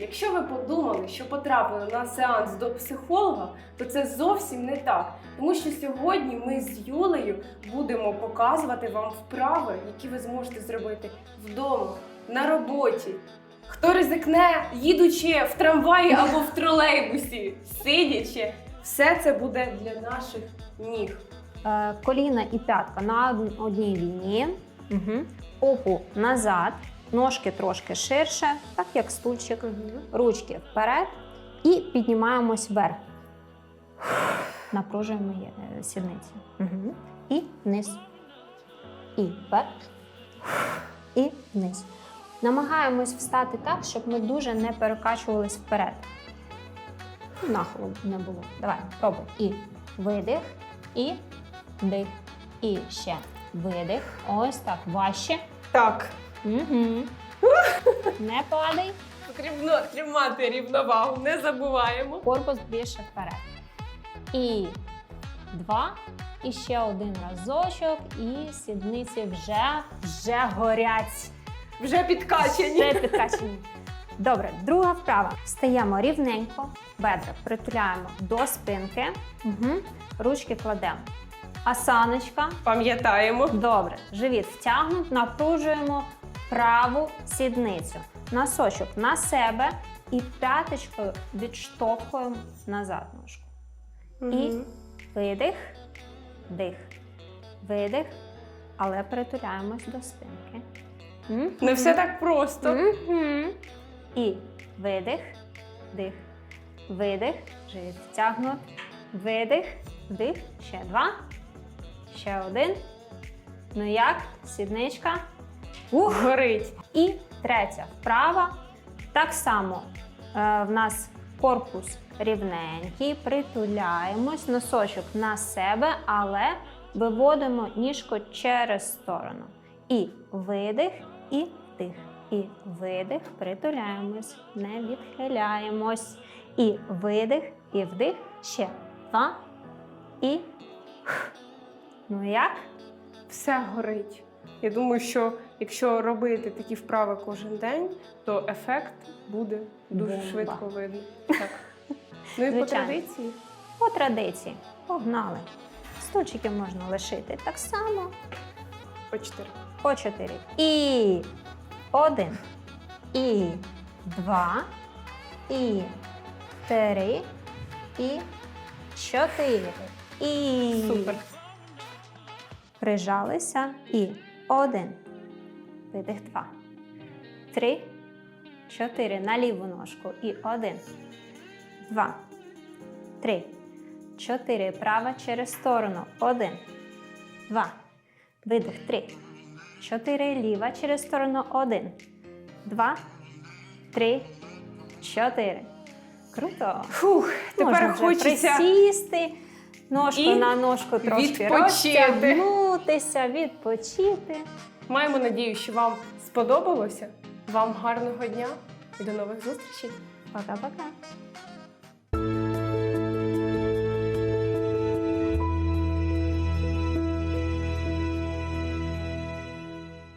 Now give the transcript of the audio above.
Якщо ви подумали, що потрапили на сеанс до психолога, то це зовсім не так. Тому що сьогодні ми з Юлею будемо показувати вам вправи, які ви зможете зробити вдома, на роботі. Хто ризикне, їдучи в трамваї або в тролейбусі, сидячи, все це буде для наших ніг. Е, коліна і п'ятка на одній лінії. Угу. Попу назад, ножки трошки ширше, так як стульчик. Ручки вперед і піднімаємось вверх. Напружуємо е, сідниці. Угу. І вниз. І вверх. І вниз. Намагаємось встати так, щоб ми дуже не перекачувались вперед. Нахилу не було. Давай, пробуй. І видих, і вдих. І ще видих. Ось так. Важче. Так, Угу. Не падай. потрібно тримати рівновагу, не забуваємо. Корпус більше вперед. І два. І ще один разочок. І сідниці вже, вже горять. Вже підкачені. Вже підкачені. Добре, друга вправа. Стаємо рівненько, бедра притуляємо до спинки. Угу. Ручки кладемо. Асаночка. Пам'ятаємо. Добре, живіт втягнут, напружуємо праву сідницю. Носочок на себе і п'яточкою відштовхуємо назад ножку. І видих, дих, видих, але притуляємось до спинки. Не все так просто. Мгм. І видих, дих, видих, живіт втягнут, видих, вдих, ще два, ще один. Ну як? Сідничка. Ух. Горить. І третя вправа. Так само е, в нас корпус рівненький, притуляємось, носочок на себе, але виводимо ніжку через сторону. І видих, і вдих. І видих, притуляємось, не відхиляємось. І видих, і вдих. Ще два. І. Ну як? Все горить. Я думаю, що якщо робити такі вправи кожен день, то ефект буде дуже Бомба. швидко видно. Так. Ну і по традиції. По традиції. Погнали. Стульчики можна лишити так само. По чотири. По чотири. І один. І два. І три. І чотири. І Супер. прижалися. І один. Видих два. Три. Чотири. На ліву ножку. І один. Два. Три. Чотири. Права через сторону. Один. Два. Видих. Три. Чотири. Ліва через сторону. Один. Два. Три. Чотири. Круто. Фух, тепер хочеться. присісти, ножку І на ножку трошки відпочити. розтягнутися, відпочити. Маємо надію, що вам сподобалося. Вам гарного дня і до нових зустрічей. Пока-пока.